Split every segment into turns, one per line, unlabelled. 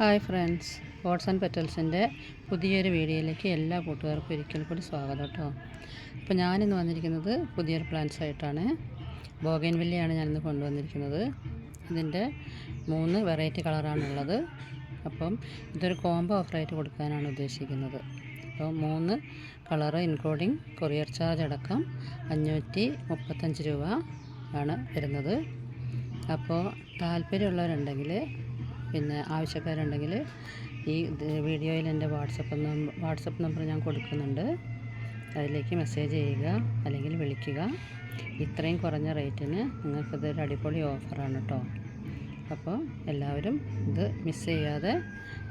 Hi friends boats and പെറ്റൽസിന്റെ പുതിയൊരു വീഡിയോയിലേക്ക് എല്ലാ കൂട്ടുകാർക്കും ഒരിക്കൽ കൂടി സ്വാഗതം കേട്ടോ. അപ്പോൾ ഞാനിന്ന് വന്നിരിക്കുന്നത് പുതിയൊരു പ്ലാന്റ്സ് ആയിട്ടാണ്. ബോഗൈൻ വില്ലയാണ് ഞാനിന്ന് കൊണ്ടുവന്നിരിക്കുന്നത്. ഇതിന്റെ മൂന്ന് വെറൈറ്റി കളറാണുള്ളത് അപ്പം ഇതൊരു കോംബോ ഓഫറായിട്ട് കൊടുക്കാനാണ് ഉദ്ദേശിക്കുന്നത്. അപ്പോൾ മൂന്ന് കളറ് ഇൻക്ലൂഡിങ് കൊറിയർ ചാർജ് അടക്കം അഞ്ഞൂറ്റി മുപ്പത്തഞ്ച് രൂപ ആണ് വരുന്നത്. അപ്പോൾ താല്പര്യമുള്ളവരുണ്ടെങ്കിൽ പിന്നെ ആവശ്യക്കാരുണ്ടെങ്കിൽ ഈ വീഡിയോയിൽ എന്റെ വാട്സപ്പ് നമ്പർ വാട്സപ്പ് നമ്പർ ഞാൻ കൊടുക്കുന്നുണ്ട്. അതിലേക്ക് മെസ്സേജ് ചെയ്യുക അല്ലെങ്കിൽ വിളിക്കുക. ഇത്രയും കുറഞ്ഞ റേറ്റിന് നിങ്ങൾക്കിതൊരു അടിപൊളി ഓഫറാണ് കേട്ടോ. അപ്പോൾ എല്ലാവരും ഇത് മിസ് ചെയ്യാതെ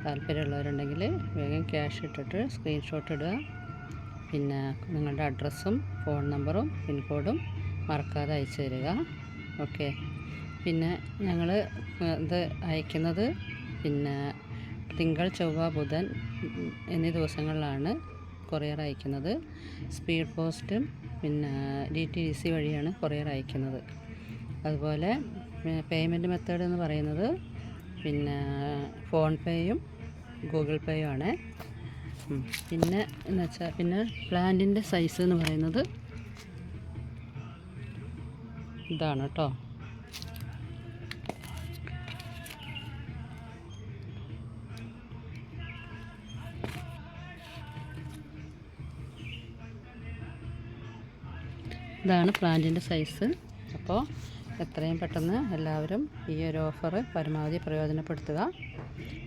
താല്പര്യമുള്ളവരുണ്ടെങ്കിൽ വേഗം ക്യാഷ് ഇട്ടിട്ട് സ്ക്രീൻഷോട്ട് ഇടുക. പിന്നെ നിങ്ങളുടെ അഡ്രസ്സും ഫോൺ നമ്പറും പിൻകോഡും മറക്കാതെ അയച്ചു തരിക. ഓക്കെ. പിന്നെ ഞങ്ങൾ ഇത് അയക്കുന്നത് പിന്നെ തിങ്കൾ ചൊവ്വ ബുധൻ എന്നീ ദിവസങ്ങളിലാണ് കൊറിയർ അയക്കുന്നത്. സ്പീഡ് പോസ്റ്റും പിന്നെ ഡി ടി ഡി സി വഴിയാണ് കൊറിയർ അയക്കുന്നത്. അതുപോലെ പേയ്മെന്റ് മെത്തേഡ് എന്ന് പറയുന്നത് പിന്നെ ഫോൺ പേയും ഗൂഗിൾ പേയും ആണ്. പിന്നെ എന്ന് വെച്ചാൽ പിന്നെ പ്ലാന്റിന്റെ സൈസ് എന്ന് പറയുന്നത് ഇതാണ് കേട്ടോ ഇതാണ് പ്ലാന്റിന്റെ സൈസ്. അപ്പോൾ എത്രയും പെട്ടെന്ന് എല്ലാവരും ഈ ഒരു ഓഫർ പരമാവധി പ്രയോജനപ്പെടുത്തുക.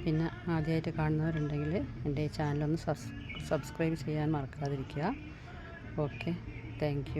പിന്നെ ആദ്യമായിട്ട് കാണുന്നവരുണ്ടെങ്കിൽ എന്റെ ഈ ചാനലൊന്ന് സബ്സ് സബ്സ്ക്രൈബ് ചെയ്യാൻ മറക്കാതിരിക്കുക. Okay thank